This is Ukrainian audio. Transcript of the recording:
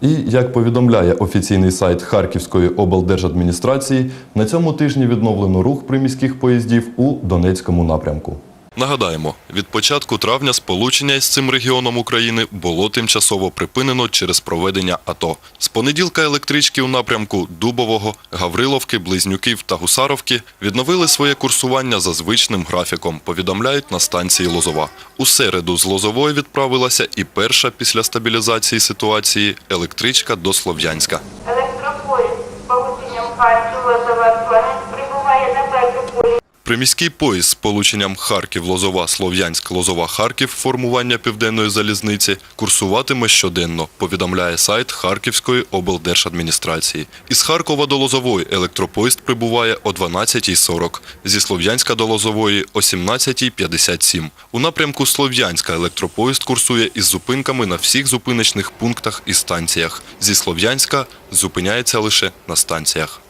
І як повідомляє офіційний сайт Харківської облдержадміністрації, на цьому тижні відновлено рух приміських поїздів у Донецькому напрямку. Нагадаємо, від початку травня сполучення із цим регіоном України було тимчасово припинено через проведення АТО. З понеділка електрички у напрямку Дубового, Гавриловки, Близнюків та Гусаровки відновили своє курсування за звичним графіком, повідомляють на станції Лозова. У середу з Лозової відправилася і перша після стабілізації ситуації електричка до Слов'янська. Електропоїзд з полученням Харків Лозова прибуває на Петрополі. Приміський поїзд з полученням Харків-Лозова, Слов'янськ, Лозова, Харків формування південної залізниці курсуватиме щоденно, повідомляє сайт Харківської облдержадміністрації. Із Харкова до Лозової електропоїзд прибуває о 12.40, зі Слов'янська до Лозової о 17.57. У напрямку Слов'янська електропоїзд курсує із зупинками на всіх зупиночних пунктах і станціях. Зі Слов'янська зупиняється лише на станціях.